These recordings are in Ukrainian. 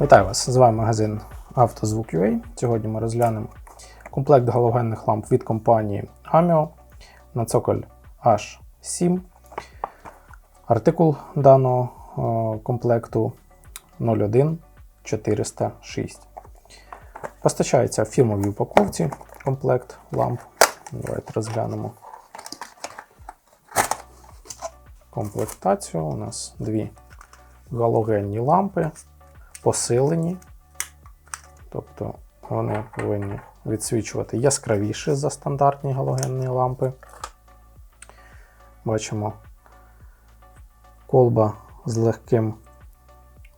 Вітаю вас! З вами магазин «Автозвук.UA». Сьогодні ми розглянемо комплект галогенних ламп від компанії Amio на цоколь H7. Артикул даного е, комплекту 01406. Постачається в фірмовій упаковці комплект ламп. Давайте розглянемо комплектацію. У нас дві галогенні лампи посилені, тобто вони повинні відсвічувати яскравіше за стандартні галогенні лампи. Бачимо колба з легким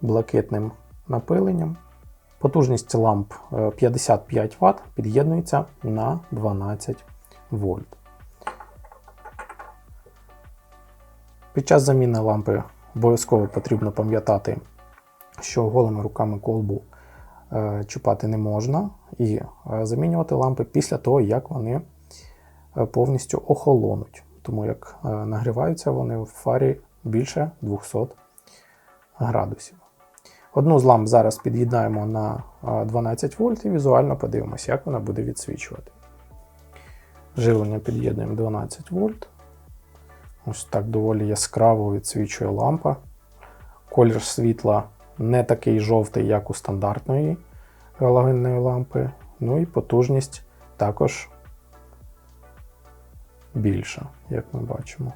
блакитним напиленням. Потужність ламп е, 55 Вт під'єднується на 12 вольт. Під час заміни лампи обов'язково потрібно пам'ятати, що голими руками колбу е, чіпати не можна, і е, замінювати лампи після того, як вони е, повністю охолонуть. Тому як нагріваються вони в фарі більше 200 градусів. Одну з ламп зараз під'єднаємо на е, 12 вольт і візуально подивимося, як вона буде відсвічувати. Живлення під'єднуємо 12 вольт. Ось так доволі яскраво відсвічує лампа. Колір світла не такий жовтий, як у стандартної галогенної лампи. Ну і потужність також більша, як ми бачимо.